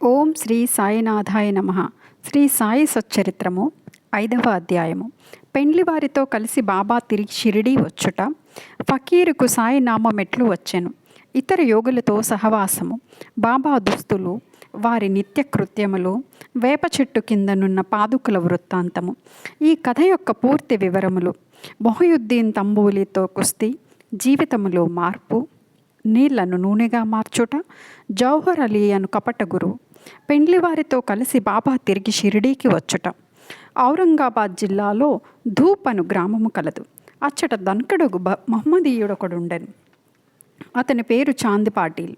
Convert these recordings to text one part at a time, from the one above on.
ఓం శ్రీ సాయినాథాయ నమ. శ్రీ సాయి సచ్చరిత్రము ఐదవ అధ్యాయము. పెండ్లి వారితో కలిసి బాబా తిరిగి షిరిడీ వచ్చుట ఫకీరుకు సాయి నామమెట్లు వచ్చెను. ఇతర యోగులతో సహవాసము. బాబా దుస్తులు వారి నిత్య కృత్యములు వేప చెట్టు కిందనున్న పాదుకుల వృత్తాంతము. ఈ కథ యొక్క పూర్తి వివరములు మొహయుద్దీన్ తంబూలితో కుస్తీ జీవితములో మార్పు నీళ్ళను నూనెగా మార్చుట జౌహర్ అలీ అను కపట గురువు పెండ్లివారితో కలిసి బాబా తిరిగి షిరిడీకి వచ్చుట. ఔరంగాబాద్ జిల్లాలో ధూప్ అను గ్రామము కలదు. అచ్చట ధన్కడు బ మహమ్మదీయుడొకడుండెను అతని పేరు చాంద్ పాటిల్.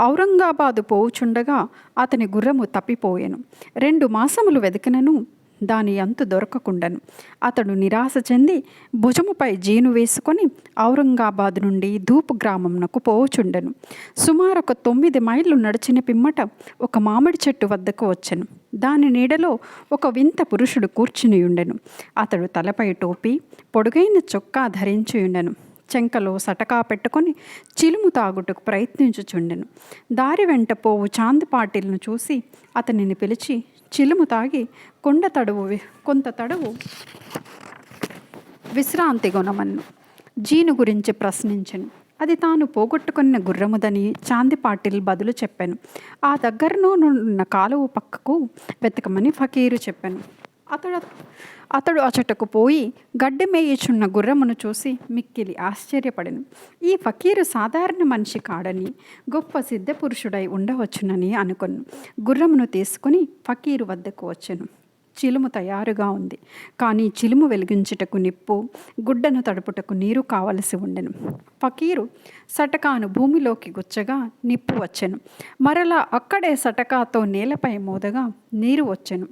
ఔరంగాబాదు పోవుచుండగా అతని గుర్రము తప్పిపోయెను. రెండు మాసములు వెతికినను దాని అంతు దొరకకుండను. అతడు నిరాశ చెంది భుజముపై జీను వేసుకొని ఔరంగాబాద్ నుండి ధూపు గ్రామంనకు పోవుచుండెను. సుమారు ఒక తొమ్మిది మైళ్ళు నడిచిన పిమ్మట ఒక మామిడి చెట్టు వద్దకు వచ్చెను. దాని నీడలో ఒక వింత పురుషుడు కూర్చుని ఉండెను అతడు తలపై టోపీ పొడుగైన చొక్కా ధరించి ఉండెను చెంకలో సటకా పెట్టుకొని చిలుము తాగుటకు ప్రయత్నించుచుండెను. దారి వెంట పోవు చాంద్ పాటిల్ను చూసి అతనిని పిలిచి చిలుము తాగి కొండ తడువు కొంత తడువు విశ్రాంతి గుణమన్ను జీను గురించి ప్రశ్నించను. అది తాను పోగొట్టుకున్న గుర్రముదని చాంది పాటిల్ బదులు చెప్పాను. ఆ దగ్గరను ఉన్న కాలువ పక్కకు వెతకమని ఫకీరు చెప్పాను. అతడు అతడు అచటకు పోయి గడ్డి మేయుచున్న గుర్రమును చూసి మిక్కిలి ఆశ్చర్యపడెను. ఈ ఫకీరు సాధారణ మనిషి కాడని గొప్ప సిద్ధపురుషుడై ఉండవచ్చునని అనుకొను. గుర్రమును తీసుకుని ఫకీరు వద్దకు వచ్చెను. చిలుము తయారుగా ఉంది. కానీ చిలుము వెలిగించుటకు నిప్పు గుడ్డను తడుపుటకు నీరు కావలసి ఉండెను. ఫకీరు సటకాను భూమిలోకి గుచ్చగా నిప్పు వచ్చెను. మరలా అక్కడే సటకాతో నేలపై మోదగా నీరు వచ్చెను.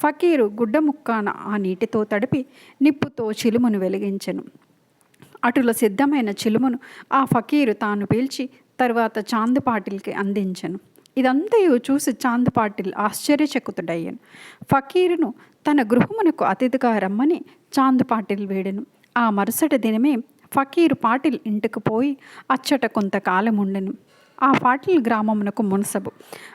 ఫకీరు గుడ్డ ముక్కాన ఆ నీటితో తడిపి నిప్పుతో చిలుమును వెలిగించెను. అటుల సిద్ధమైన చిలుమును ఆ ఫకీరు తాను పీల్చి తరువాత చాంద్ పాటిల్కి అందించెను. ఇదంతయు చూసి చాంద్ పాటిల్ ఆశ్చర్యచకుతుడయ్యను. ఫకీరును తన గృహమునకు అతిథిగా రమ్మని చాంద్ పాటిల్ వేడెను. ఆ మరుసటి దినమే ఫకీరు పాటిల్ ఇంటికి పోయి అచ్చట కొంతకాలం ఉండెను ఆ పాటిల్ గ్రామమునకు మునసబు.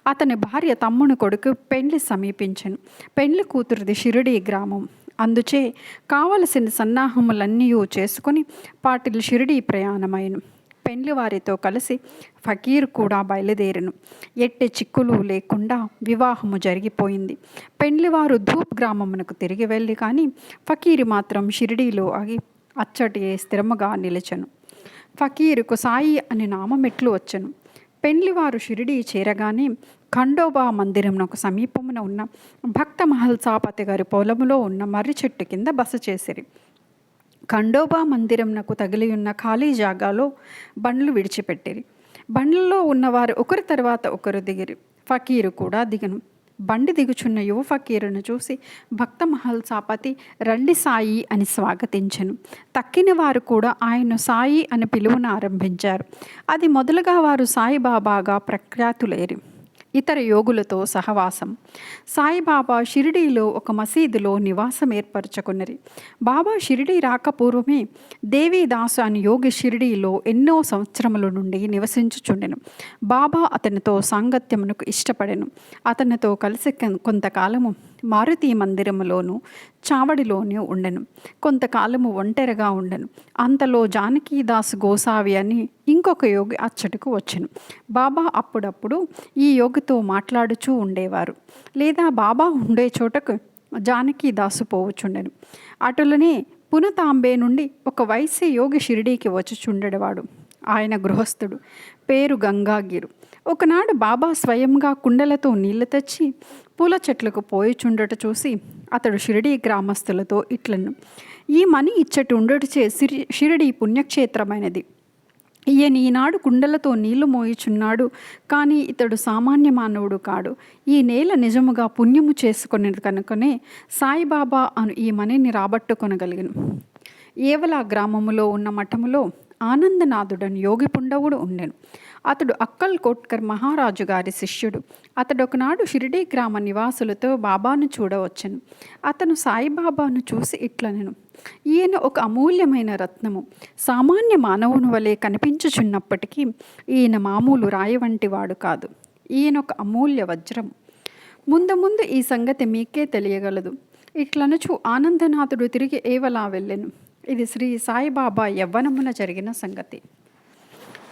అతని భార్య తమ్ముని కొడుకు పెండ్లి సమీపించను. పెండ్లి కూతురిది షిరిడి గ్రామం. అందుచే కావలసిన సన్నాహములన్నీ చేసుకొని పాటిల్ షిరిడి ప్రయాణమైను. పెండ్లి వారితో కలిసి ఫకీర్ కూడా బయలుదేరను. ఎట్టి చిక్కులు లేకుండా వివాహము జరిగిపోయింది. పెండ్లివారు ధూప్ గ్రామమునకు తిరిగి వెళ్ళి కానీ ఫకీరు మాత్రం షిరిడీలో ఆగి అచ్చటి స్థిరముగా నిలిచెను. ఫకీరుకు సాయి అని నామమెట్లు వచ్చను. పెండ్లివారు షిరిడీ చేరగానే ఖండోబా మందిరంనకు సమీపమున ఉన్న భక్త మహల్సాపతి గారి పొలములో ఉన్న మర్రి చెట్టు కింద బస చేసిరి. ఖండోబా మందిరంనకు తగిలి ఉన్న ఖాళీ జాగాలో బండ్లు విడిచిపెట్టిరి. బండ్లలో ఉన్నవారు ఒకరి తర్వాత ఒకరు దిగిరి. ఫకీరు కూడా దిగను. బండి దిగుచున్న యువ ఫకీరును చూసి భక్త మహల్ సాపతి రండి సాయి అని స్వాగతించెను. తక్కిన వారు కూడా ఆయన్ను సాయి అని పిలువను ఆరంభించారు. అది మొదలుగా వారు సాయిబాబాగా ప్రఖ్యాతులేరి ఇతర యోగులతో సహవాసం. సాయిబాబా షిరిడీలో ఒక మసీదులో నివాసం ఏర్పరచుకున్నది. బాబా షిరిడీ రాకపూర్వమే దేవీదాసు అని యోగి షిరిడీలో ఎన్నో సంవత్సరముల నుండి నివసించుచుండెను. బాబా అతనితో సాంగత్యమునకు ఇష్టపడెను. అతనితో కలిసి కొంతకాలము మారుతి మందిరములోను చావడిలోనే ఉండెను. కొంతకాలము ఒంటరిగా ఉండెను. అంతలో జానకీదాస్ గోసావి అని ఇంకొక యోగి అచ్చటకు వచ్చెను. బాబా అప్పుడప్పుడు ఈ యోగితో మాట్లాడుచూ ఉండేవారు. లేదా బాబా ఉండే చోటకు జానకీదాసు పోవచుండెను. అటులనే పునతాంబే నుండి ఒక వయస్సు యోగి షిరిడీకి వచ్చుచుండెడవాడు. ఆయన గృహస్థుడు. పేరు గంగాగిరు. ఒకనాడు బాబా స్వయంగా కుండలతో నీళ్ళు తెచ్చి పూల చెట్లకు పోయిచుండట చూసి అతడు షిరిడీ గ్రామస్తులతో ఇట్లను. ఈ మని ఇచ్చటి ఉండటచే సిరి షిరిడీ పుణ్యక్షేత్రమైనది. ఈయన ఈనాడు కుండలతో నీళ్ళు మోయిచున్నాడు కానీ ఇతడు సామాన్య మానవుడు కాడు. ఈ నేల నిజముగా పుణ్యము చేసుకునేది కనుకనే సాయిబాబా అను ఈ మనిని రాబట్టుకొనగలిగను. ఏవలా గ్రామములో ఉన్న మఠములో ఆనందనాథుడని యోగి పుండవుడు ఉండెను. అతడు అక్కల్ కోట్కర్ మహారాజు గారి శిష్యుడు. అతడు ఒకనాడు షిరిడీ గ్రామ నివాసులతో బాబాను చూడవచ్చును. అతను సాయిబాబాను చూసి ఇట్లనెను. ఈయన ఒక అమూల్యమైన రత్నము. సామాన్య మానవుని వలె కనిపించుచున్నప్పటికీ ఈయన మామూలు రాయి వంటి వాడు కాదు. ఈయనొక అమూల్య వజ్రం. ముందు ముందు ఈ సంగతి మీకే తెలియగలదు. ఇట్లనుచు ఆనందనాథుడు తిరిగి ఏవలా వెళ్ళెను. ఇది శ్రీ సాయిబాబా యవ్వనమున జరిగిన సంగతి.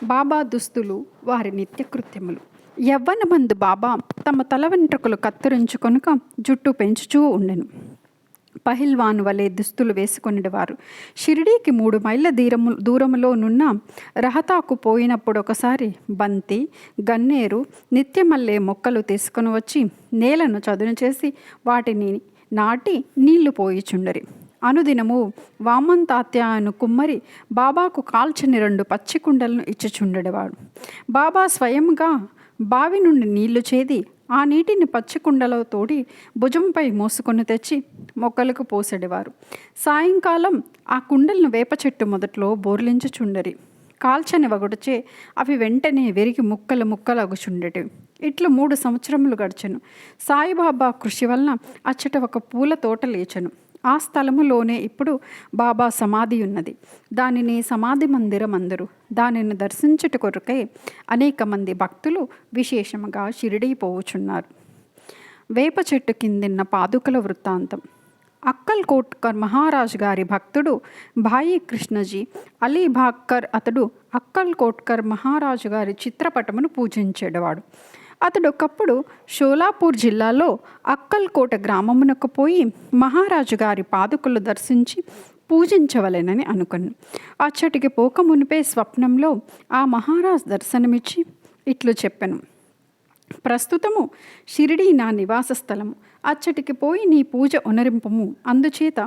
బాబా దుస్తులు వారి నిత్యకృత్యములు యవ్వనమందు బాబా తమ తల వెంట్రుకలు కత్తిరించుకొనుక జుట్టు పెంచుచూ ఉండెను. పహిల్వాన్ వలె దుస్తులు వేసుకొనివారు షిరిడీకి మూడు మైళ్ళ దూరము దూరములోనున్న రహతాకు పోయినప్పుడు ఒకసారి బంతి గన్నేరు నిత్యమల్లే మొక్కలు తీసుకొని వచ్చి నేలను చదును చేసి వాటిని నాటి నీళ్ళు పోయిచుండరి. అనుదినము వామన్ తాత్య అను కుమ్మరి బాబాకు కాల్చని రెండు పచ్చి కుండలను ఇచ్చిచుండెడవాడు. బాబా స్వయంగా బావి నుండి నీళ్ళు చేది ఆ నీటిని పచ్చి కుండలో తోడి భుజంపై మోసుకొని తెచ్చి మొక్కలకు పోసెడేవారు. సాయంకాలం ఆ కుండలను వేప చెట్టు మొదట్లో బోర్లించుచుండరి. కాల్చని వగుడుచే అవి వెంటనే వెరిగి ముక్కలు ముక్కలు అగుచుండేటివి ఇట్లు మూడు సంవత్సరములు గడిచను. సాయిబాబా కృషి వలన అచ్చట ఒక పూల తోట లేచను. ఆ స్థలములోనే ఇప్పుడు బాబా సమాధి ఉన్నది. దానిని సమాధి మందిరం అందరు దానిని దర్శించుట కొరకై అనేక మంది భక్తులు విశేషముగా షిరిడీ పోవుచున్నారు. వేప చెట్టు కిందిన్న పాదుకల వృత్తాంతం. అక్కల్ కోట్కర్ మహారాజ్ గారి భక్తుడు భాయి కృష్ణజీ అలీ భాక్కర్ అతడు అక్కల్ కోట్కర్ మహారాజు గారి చిత్రపటమును పూజించేవాడు అతడు ఒకప్పుడు షోలాపూర్ జిల్లాలో అక్కల్కోట గ్రామమునకు పోయి మహారాజు గారి పాదుకులు దర్శించి పూజించవలెనని అనుకున్నాను అచ్చటికి పోక మునిపే స్వప్నంలో ఆ మహారాజ్ దర్శనమిచ్చి ఇట్లు చెప్పాను. ప్రస్తుతము షిరిడి నా నివాస స్థలము. అచ్చటికి పోయి నీ పూజ ఉనరింపము. అందుచేత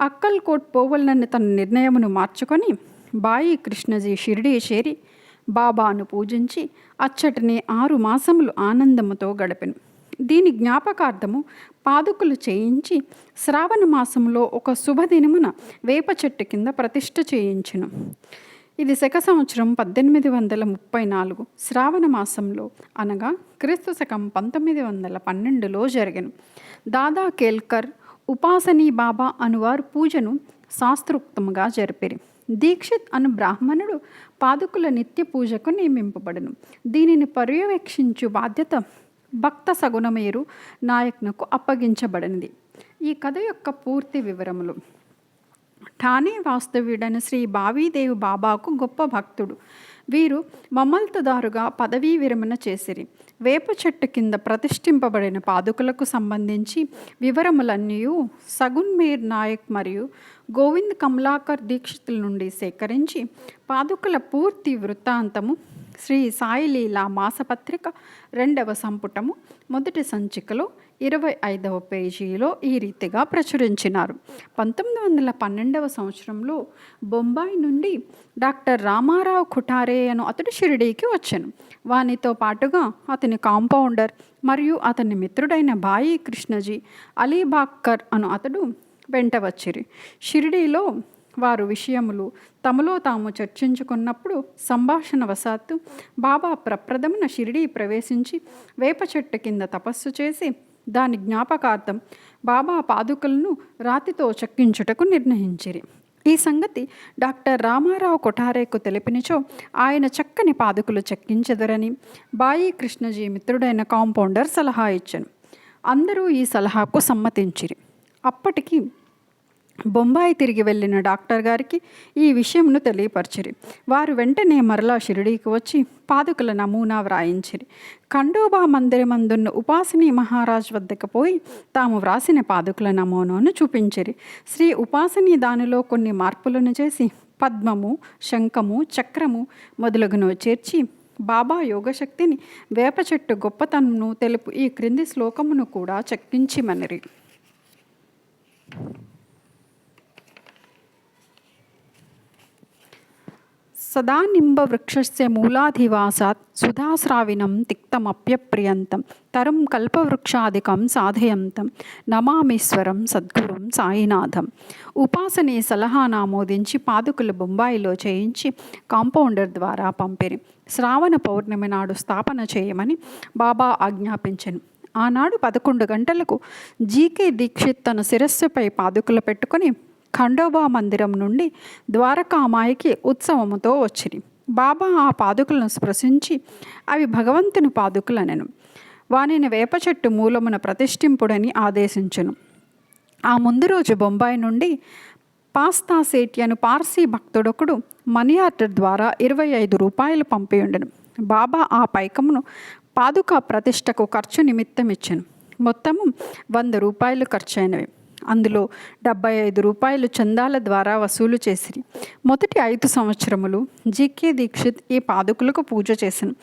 అక్కల్కోట్ పోవలనని తన నిర్ణయమును మార్చుకొని బాయి కృష్ణజీ షిరిడి చేరి బాబాను పూజించి అచ్చటిని ఆరు మాసములు ఆనందముతో గడిపెను. దీని జ్ఞాపకార్థము పాదుకులు చేయించి శ్రావణ మాసంలో ఒక శుభదినమున వేప చెట్టు కింద ప్రతిష్ఠ చేయించును. ఇది శక సంవత్సరం పద్దెనిమిది వందల ముప్పై నాలుగు శ్రావణ మాసంలో అనగా క్రీస్తు శకం పంతొమ్మిది వందల పన్నెండులో జరిగను. దాదా కేల్కర్ ఉపాసనీ బాబా అనువారు పూజను శాస్త్రోక్తముగా జరిపిరి. దీక్షిత్ అను బ్రాహ్మణుడు పాదుకుల నిత్య పూజకు నియమింపబడను. దీనిని పర్యవేక్షించు బాధ్యత భక్త సగుణమేరు నాయక్నకు అప్పగించబడినది. ఈ కథ యొక్క పూర్తి వివరములు. ఠానే వాస్తవ్యుడైన శ్రీ బావీదేవి బాబాకు గొప్ప భక్తుడు. వీరు మమల్తదారుగా పదవీ విరమణ చేసిరి. వేప చెట్టు కింద ప్రతిష్ఠింపబడిన పాదుకలకు సంబంధించి వివరములన్నీ సగున్మేర్ నాయక్ మరియు గోవింద్ కమలాకర్ దీక్షితుల నుండి సేకరించి పాదుకల పూర్తి వృత్తాంతము శ్రీ సాయిలీలా మాసపత్రిక రెండవ సంపుటము మొదటి సంచికలో ఇరవై ఐదవ పేజీలో ఈ రీతిగా ప్రచురించినారు. పంతొమ్మిది వందల పన్నెండవ సంవత్సరంలో బొంబాయి నుండి డాక్టర్ రామారావు కుటారే అను అతడు షిరిడీకి వచ్చాను. వానితో పాటుగా అతని కాంపౌండర్ మరియు అతని మిత్రుడైన బాయి కృష్ణజీ అలీబాక్కర్ అను అతడు వెంట వచ్చిరి. షిరిడీలో వారు విషయములు తమలో తాము చర్చించుకున్నప్పుడు సంభాషణ వశాత్తు బాబా ప్రప్రథమున షిరిడీ ప్రవేశించి వేప చెట్టు కింద తపస్సు చేసి దాని జ్ఞాపకార్థం బాబా పాదుకలను రాతితో చెక్కించుటకు నిర్ణయించిరి. ఈ సంగతి డాక్టర్ రామారావు కొఠారేకు తెలిపినచో ఆయన చక్కని పాదుకులు చెక్కించెదరని బాయి కృష్ణజీ మిత్రుడైన కాంపౌండర్ సలహా ఇచ్చాను. అందరూ ఈ సలహాకు సమ్మతించిరి. అప్పటికి బొంబాయి తిరిగి వెళ్ళిన డాక్టర్ గారికి ఈ విషయంను తెలియపరిచిరి. వారు వెంటనే మరలా షిరిడీకి వచ్చి పాదుకల నమూనా వ్రాయించిరి. ఖండోబా మందిరమందున్న ఉపాసిని మహారాజ్ వద్దకు పోయి తాము వ్రాసిన పాదుకల నమూనాను చూపించిరి. శ్రీ ఉపాసిని దానిలో కొన్ని మార్పులను చేసి పద్మము శంఖము చక్రము మొదలగును చేర్చి బాబా యోగశక్తిని వేప చెట్టు గొప్పతనను తెలుపు ఈ క్రింది శ్లోకమును కూడా చెక్కించిమనిరి. సదా నింబవృక్షస్య మూలాధివాసాత్ సుధాస్రావినం తిక్తమప్యప్రియంతం తరం కల్పవృక్షాదికం సాధయంతం నమామీశ్వరం సద్గురుం సాయినాథం ఉపాసనే సలహా నామోదించి పాదుకులు బొంబాయిలో చేయించి కాంపౌండర్ ద్వారా పంపిరి. శ్రావణ పౌర్ణమి నాడు స్థాపన చేయమని బాబా ఆజ్ఞాపించను. ఆనాడు పదకొండు గంటలకు జీకే దీక్షిత్ తన శిరస్సుపై పాదుకలు పెట్టుకొని ఖండోబా మందిరం నుండి ద్వారకామాయికి ఉత్సవముతో వచ్చిరి. బాబా ఆ పాదుకలను స్పృశించి అవి భగవంతుని పాదుకలనెను. వానిని వేప చెట్టు మూలమున ప్రతిష్ఠింపుడని ఆదేశించును. ఆ ముందు రోజు బొంబాయి నుండి పాస్తా సేటి అను పార్సీ భక్తుడొకడు మనీ ఆర్డర్ ద్వారా ఇరవై ఐదు రూపాయలు పంపియుండెను. బాబా ఆ పైకమును పాదుక ప్రతిష్టకు ఖర్చు నిమిత్తం ఇచ్చాను మొత్తము వంద రూపాయలు ఖర్చు అయినవి అందులో డెబ్బై ఐదు రూపాయలు చందాల ద్వారా వసూలు చేసిరి. మొదటి ఐదు సంవత్సరములు జీకే దీక్షిత్ ఈ పాదుకులకు పూజ చేసెను.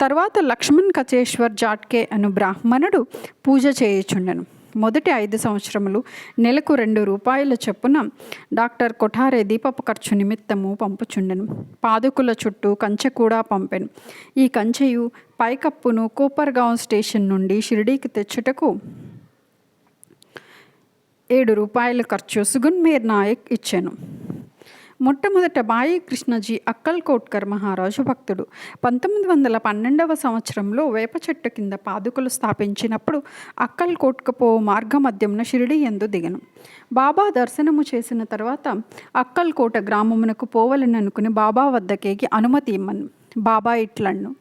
తర్వాత లక్ష్మణ్ కచేశ్వర్ జాట్కే అను బ్రాహ్మణుడు పూజ చేయుచుండెను. మొదటి ఐదు సంవత్సరములు నెలకు రెండు రూపాయల చొప్పున డాక్టర్ కొఠారే దీపపు ఖర్చు నిమిత్తము పంపుచుండెను. పాదుకుల చుట్టూ కంచె కూడా పంపెను. ఈ కంచెయు పైకప్పును కూపర్గావ్ స్టేషన్ నుండి షిరిడీకి తెచ్చుటకు ఏడు రూపాయల ఖర్చు సుగున్మేర్ నాయక్ ఇచ్చాను. మొట్టమొదట బాయి కృష్ణజీ అక్కల్ కోట్కర్ మహారాజు భక్తుడు. పంతొమ్మిది వందల పన్నెండవ సంవత్సరంలో వేప చెట్టు కింద పాదుకలు స్థాపించినప్పుడు అక్కల్ కోట్కపోవు మార్గ మధ్యంన షిరిడి ఎందు దిగను. బాబా దర్శనము చేసిన తర్వాత అక్కల్కోట గ్రామమునకు పోవలననుకుని బాబా వద్దకేకి అనుమతి ఇమ్మను. బాబా ఇట్లన్ను.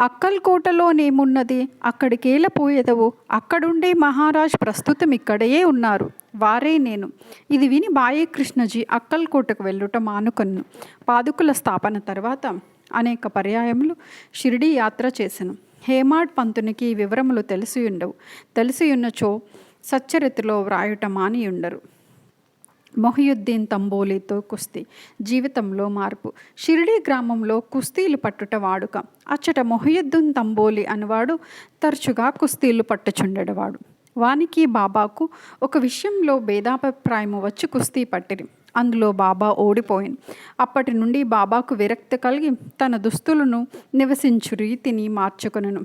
అక్కల్కోటలోనేమున్నది? అక్కడికేల అక్కడుండే మహారాజ్ ప్రస్తుతం ఇక్కడే ఉన్నారు. వారే నేను. ఇది విని బాయే కృష్ణజీ అక్కల్కోటకు వెళ్ళుట మానుకన్ను. పాదుకుల స్థాపన తర్వాత అనేక పర్యాయములు షిరిడి యాత్ర చేశాను హేమాడ్ పంతునికి ఈ వివరములు తెలిసి ఉండవు తెలిసి ఉన్నచో సచ్చరితిలో వ్రాయుట మాని ఉండరు మొహయుద్దీన్ తంబోలీతో కుస్తీ జీవితంలో మార్పు. షిరిడీ గ్రామంలో కుస్తీలు పట్టుట వాడుక. అచ్చట మొహయుద్దీన్ తంబోలి అనువాడు తరచుగా కుస్తీలు పట్టుచుండెడవాడు. వానికి బాబాకు ఒక విషయంలో భేదాభిప్రాయము వచ్చి కుస్తీ పట్టిరి. అందులో బాబా ఓడిపోయింది. అప్పటి నుండి బాబాకు విరక్తి కలిగి తన దుస్తులను నివసించు రీతిని మార్చుకొనను.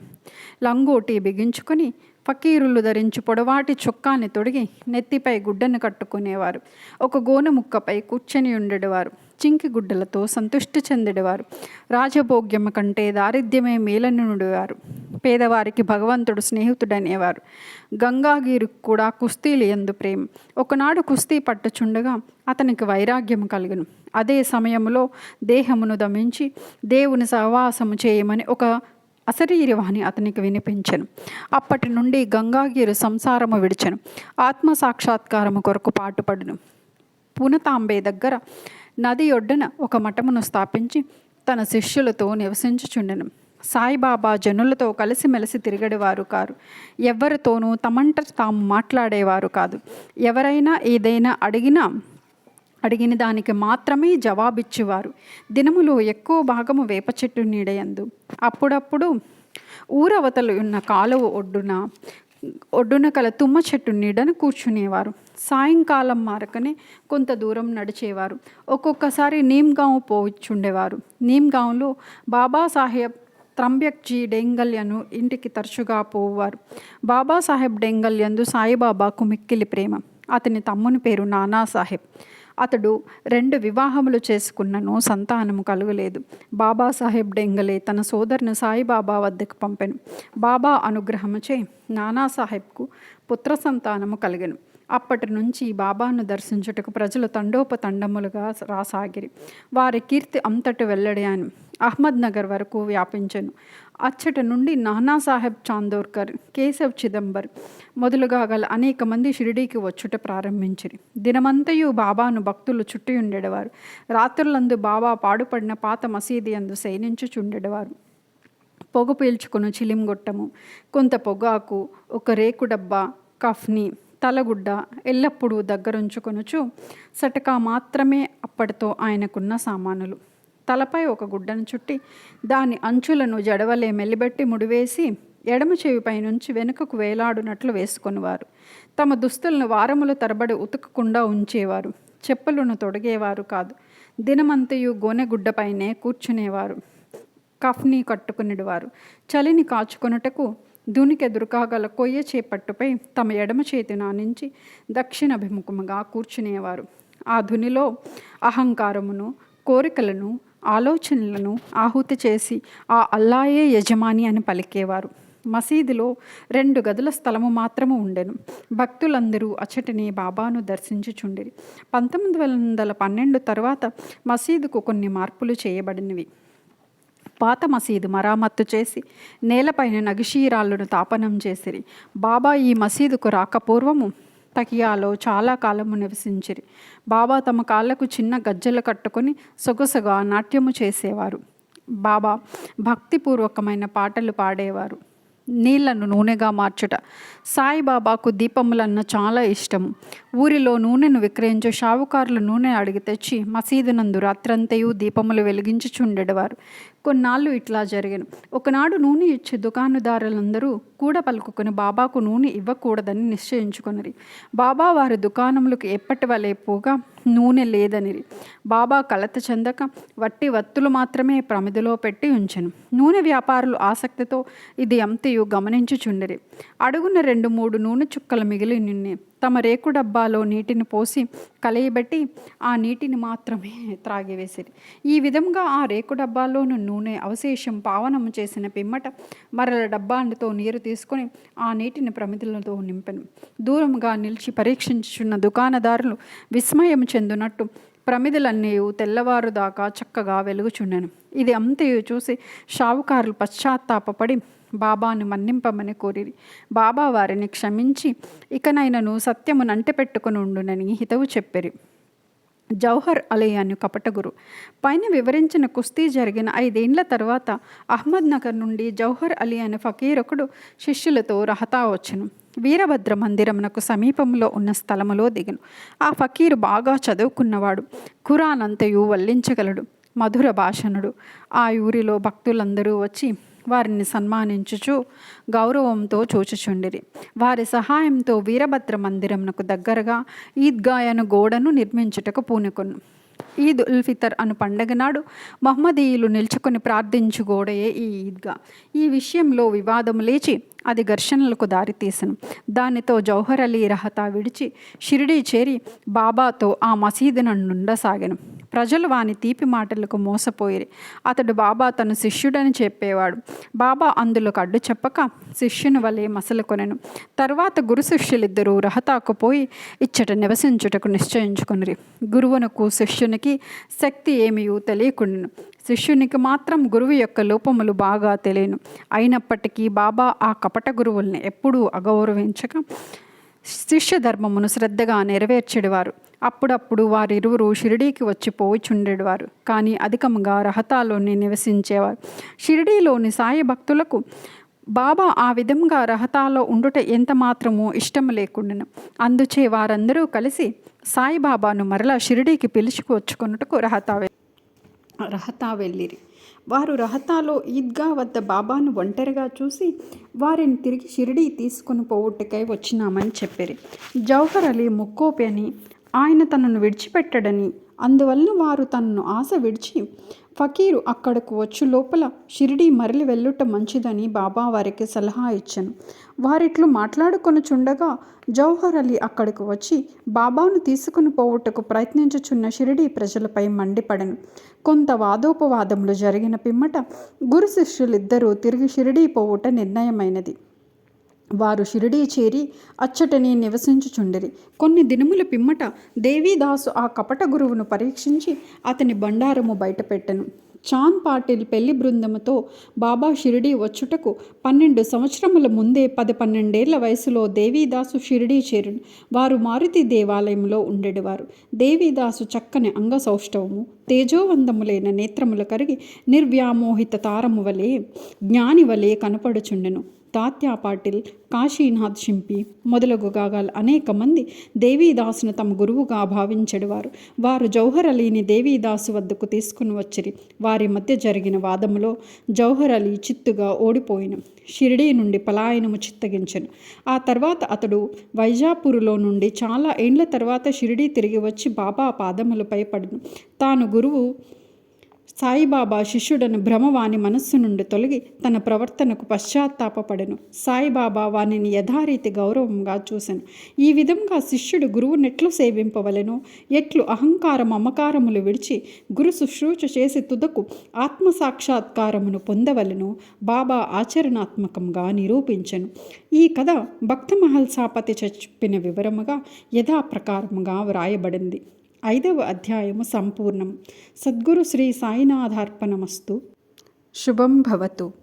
లంగోటి బిగించుకొని ఫకీరులు ధరించి పొడవాటి చొక్కాని తొడిగి నెత్తిపై గుడ్డను కట్టుకునేవారు. ఒక గోనె ముక్కపై కూర్చొని ఉండేవారు. చింకి గుడ్డలతో సంతృష్టి చెందేవారు. రాజభోగ్యము కంటే దారిద్ర్యమే మేలనుడివారు. పేదవారికి భగవంతుడు స్నేహితుడనేవారు. గంగాగిరికి కూడా కుస్తీలు ఎందు ప్రేమ. ఒకనాడు కుస్తీ పట్టుచుండగా అతనికి వైరాగ్యం కలిగను. అదే సమయంలో దేహమును దమించి దేవుని సహవాసము చేయమని ఒక అశరీరవాణి అతనికి వినిపించను. అప్పటి నుండి గంగాగిరి సంసారము విడిచెను. ఆత్మ సాక్షాత్కారము కొరకు పాటుపడును. పూనతాంబే దగ్గర నది ఒడ్డున ఒక మఠమును స్థాపించి తన శిష్యులతో నివసించుచుండెను. సాయిబాబా జనులతో కలిసిమెలిసి తిరిగడేవారు కారు. ఎవరితోనూ తమంట తాము మాట్లాడేవారు కాదు. ఎవరైనా ఏదైనా అడిగినా అడిగిన దానికి మాత్రమే జవాబిచ్చేవారు. దినములో ఎక్కువ భాగము వేప చెట్టు నీడయందు. అప్పుడప్పుడు ఊరవతలు ఉన్న కాలువ ఒడ్డున ఒడ్డున కల తుమ్మ చెట్టు నీడను కూర్చునేవారు. సాయంకాలం మారకనే కొంత దూరం నడిచేవారు. ఒక్కొక్కసారి నీమ్గావ్ పోయిచుండేవారు నీమ్గావ్లో బాబాసాహెబ్ త్రంబ్యక్జీ డెంగల్యను ఇంటికి తరచుగా పోవారు బాబాసాహెబ్ డెంగల్యందు సాయిబాబాకు మిక్కిలి ప్రేమ. అతని తమ్ముని పేరు నానాసాహెబ్. అతడు రెండు వివాహములు చేసుకున్నను సంతానము కలుగలేదు. బాబాసాహెబ్ డెంగలే తన సోదరుని సాయిబాబా వద్దకు పంపెను. బాబా అనుగ్రహముచే నానాసాహెబ్కు పుత్ర సంతానము కలిగను. అప్పటి నుంచి బాబాను దర్శించుటకు ప్రజలు తండోపతండములుగా రాసాగిరి. వారి కీర్తి అంతటి వెల్లడి అని అహ్మద్ నగర్ వరకు వ్యాపించెను. అచ్చట నుండి నానాసాహెబ్ చాందోర్కర్ కేశవ్ చిదంబర్ మొదలుగా గల అనేక మంది షిరిడీకి వచ్చుట ప్రారంభించిరి. దినమంతయు బాబాను భక్తులు చుట్టి ఉండేవారు. రాత్రులందు బాబా పాడుపడిన పాత మసీది అందు శయనించుచుండెడవారు పొగ పీల్చుకుని చిలింగొట్టము కొంత పొగాకు ఒక రేకు డబ్బా కఫ్ని తలగుడ్డ ఎల్లప్పుడూ దగ్గరుంచుకొనుచు సటకా మాత్రమే అప్పటితో ఆయనకున్న సామానులు. తలపై ఒక గుడ్డను చుట్టి దాని అంచులను జడవలే మెల్లిబెట్టి ముడివేసి ఎడమ చెవిపై నుంచి వెనుకకు వేలాడునట్లు వేసుకునివారు. తమ దుస్తులను వారముల తరబడి ఉతకకుండా ఉంచేవారు. చెప్పులను తొడిగేవారు కాదు. దినమంతయు గోనెగుడ్డపైనే కూర్చునేవారు. కఫ్ని కట్టుకునేవారు చలిని కాచుకొనుటకు దునికెదురుకాగల కొయ్య చేపట్టుపై తమ ఎడమ చేతి నానించి దక్షిణాభిముఖముగా కూర్చునేవారు. ఆ ధునిలో అహంకారమును కోరికలను ఆలోచనలను ఆహుతి చేసి ఆ అల్లాయే యజమాని అని పలికేవారు. మసీదులో రెండు గదుల స్థలము మాత్రము ఉండెను. భక్తులందరూ అచ్చటిని బాబాను దర్శించుచుండిరి. పంతొమ్మిది వందల పన్నెండు తర్వాత మసీదుకు కొన్ని మార్పులు చేయబడినవి. పాత మసీదు మరామత్తు చేసి నేలపైన నగిషీరాళ్ళను తాపనం చేసిరి. బాబా ఈ మసీదుకు రాకపూర్వము తకియాలో చాలా కాలము నివసించిరి. బాబా తమ కాళ్ళకు చిన్న గజ్జలు కట్టుకొని సొగసుగా నాట్యము చేసేవారు. బాబా భక్తిపూర్వకమైన పాటలు పాడేవారు. నీళ్ళను నూనెగా మార్చుట. సాయిబాబాకు దీపములన్న చాలా ఇష్టం ఊరిలో నూనెను విక్రయించే షావుకారులు నూనె అడిగి తెచ్చి మసీదు నందు రాత్రంతయు దీపములు వెలిగించుచుండేవారు కొన్నాళ్ళు ఇట్లా జరిగాను. ఒకనాడు నూనె ఇచ్చే దుకాణదారులందరూ కూడ పలుకుని బాబాకు నూనె ఇవ్వకూడదని నిశ్చయించుకున్నది బాబా వారి దుకాణములకు ఎప్పటి వలె పోగా నూనె లేదనిరి. బాబా కలత చెందక వట్టి వత్తులు మాత్రమే ప్రమిదిలో పెట్టి ఉంచెను. నూనె వ్యాపారులు ఆసక్తితో ఇది అంతయు గమనించుచుండిరి. అడుగున రెండు మూడు నూనె చుక్కలు మిగిలి నిన్నే తమ రేకు డబ్బాలో నీటిని పోసి కలయబెట్టి ఆ నీటిని మాత్రమే త్రాగివేసిరి ఈ విధంగా ఆ రేకు డబ్బాలోను నూనె అవశేషం పావనం చేసిన పిమ్మట మరల డబ్బాతో నీరు తీసుకొని ఆ నీటిని ప్రమిదలతో నింపెను. దూరంగా నిలిచి పరీక్షించున్న దుకాణదారులు విస్మయం చెందునట్టు ప్రమిదలన్నీ తెల్లవారు దాకా చక్కగా వెలుగుచుండెను. ఇది అంతయు చూసి షావుకారులు పశ్చాత్తాపపడి బాబాను మన్నింపమని కోరిరి. బాబా వారిని క్షమించి ఇకనైనను సత్యము నంటి ఉండునని హితవు చెప్పిరి. జౌహర్ అలియాను కపటగురు. పైన వివరించిన కుస్తీ జరిగిన ఐదేండ్ల తర్వాత అహ్మద్ నగర్ నుండి జౌహర్ అలీ అనే ఫకీరొకడు శిష్యులతో రహతా వచ్చును. వీరభద్ర మందిరమునకు సమీపంలో ఉన్న స్థలములో దిగను. ఆ ఫకీరు బాగా చదువుకున్నవాడు. ఖురాన్ అంతయు వల్లించగలడు. మధుర భాషణుడు ఆ ఊరిలో భక్తులందరూ వచ్చి వారిని సన్మానించుచు గౌరవంతో చూచుచుండిరి. వారి సహాయంతో వీరభద్ర మందిరమునకు దగ్గరగా ఈద్గాయను గోడను నిర్మించుటకు పూనుకొను. ఈద్ ఉల్ ఫితర్ అను పండగ నాడు మహమ్మదీయులు నిల్చుకొని ప్రార్థించు గోడయే ఈ ఈద్గా. ఈ విషయంలో వివాదం లేచి అది ఘర్షణలకు దారితీసను. దానితో జౌహర్ అలీ రహతా విడిచి షిరిడీ చేరి బాబాతో ఆ మసీదును నుండసాగాను. ప్రజలు వాని తీపి మాటలకు మోసపోయిరి. అతడు బాబా తన శిష్యుడని చెప్పేవాడు. బాబా అందులోకి అడ్డు చెప్పక శిష్యుని వలె మసలుకొనెను. తర్వాత గురు శిష్యులిద్దరూ రహతాకు పోయి ఇచ్చట నివసించుటకు నిశ్చయించుకునిరి. గురువునకు శిష్యునికి శక్తి ఏమియూ తెలియకుండాను. శిష్యునికి మాత్రం గురువు యొక్క లోపములు బాగా తెలియను. అయినప్పటికీ బాబా ఆ కపట గురువుల్ని ఎప్పుడూ అగౌరవించక శిష్య ధర్మమును శ్రద్ధగా నెరవేర్చేవారు అప్పుడప్పుడు వారిరువురు షిరిడీకి వచ్చి పోయిచుండేవారు కానీ అధికంగా రహతాలోని నివసించేవారు. షిరిడీలోని సాయి భక్తులకు బాబా ఆ విధంగా రహతాలో ఉండుట ఎంత మాత్రమూ ఇష్టం లేకుండాను. అందుచే వారందరూ కలిసి సాయిబాబాను మరలా షిరిడీకి పిలుచుకొచ్చుకున్నట్టుకు రహతా రహతా వెళ్ళిరి. వారు రహతాలో ఈద్గా వద్ద బాబాను ఒంటరిగా చూసి వారిని తిరిగి షిరిడీ తీసుకుని పోవుటకై వచ్చినామని చెప్పిరి. జౌహర్ అలీ ముక్కోపి అని ఆయన తనను విడిచిపెట్టడని. అందువలన వారు తనను ఆశ విడిచి ఫకీరు అక్కడకు వచ్చు లోపల షిరిడీ మరలి వెళ్ళుట మంచిదని బాబా వారికి సలహా ఇచ్చాను. వారిట్లు మాట్లాడుకొనుచుండగా జౌహర్ అలీ అక్కడికి వచ్చి బాబాను తీసుకుని పోవుటకు ప్రయత్నించుచున్న షిరిడీ ప్రజలపై మండిపడను. కొంత వాదోపవాదములు జరిగిన పిమ్మట గురు శిష్యులిద్దరూ తిరిగి షిరిడీ పోవుట నిర్ణయమైనది. వారు షిరిడీ చేరి అచ్చటని నివసించుచుండిరి. కొన్ని దినముల పిమ్మట దేవీదాసు ఆ కపట గురువును పరీక్షించి అతని బండారము బయటపెట్టెను. చాంద్ పాటిల్ పెళ్ళి బృందముతో బాబా షిరిడీ వచ్చుటకు పన్నెండు సంవత్సరముల ముందే పది పన్నెండేళ్ళ వయసులో దేవీదాసు షిరిడీ చేరును వారు మారుతి దేవాలయంలో ఉండేవారు. దేవీదాసు చక్కని అంగసౌష్ఠవము తేజోవందములైన నేత్రముల కరిగి నిర్వ్యామోహిత తారము వలె జ్ఞాని వలె కనపడుచుండెను. తాత్యా పాటిల్ కాశీనాథ్ షింపి మొదలగు గల అనేక మంది దేవీదాసును తమ గురువుగా భావించెడువారు వారు. జౌహర్ అలీని దేవీదాసు వద్దకు తీసుకుని వచ్చిరి. వారి మధ్య జరిగిన వాదములో జౌహర్ అలీ చిత్తుగా ఓడిపోయిన. షిరిడీ నుండి పలాయనము చిత్తగించను. ఆ తర్వాత అతడు వైజాపూరులో నుండి చాలా ఏండ్ల తర్వాత షిరిడీ తిరిగి వచ్చి బాబా పాదములపై పడును తాను గురువు సాయిబాబా శిష్యుడను భ్రమ వాని మనస్సు నుండి తొలగి తన ప్రవర్తనకు పశ్చాత్తాపపడెను. సాయిబాబా వానిని యథారీతి గౌరవంగా చూసెను. ఈ విధంగా శిష్యుడు గురువునెట్లు సేవింపవలెను. ఎట్లు అహంకార మమకారములు విడిచి గురు శుశ్రూష చేసి తుదకు ఆత్మ సాక్షాత్కారమును బాబా ఆచరణాత్మకంగా నిరూపించెను. ఈ కథ భక్త మహల్సాపతి చెప్పిన వివరముగా యథాప్రకారముగా వ్రాయబడింది. ఐదవ అధ్యాయము సంపూర్ణం. సద్గురు శ్రీ సాయినాథార్పణమస్తు. శుభం భవతు.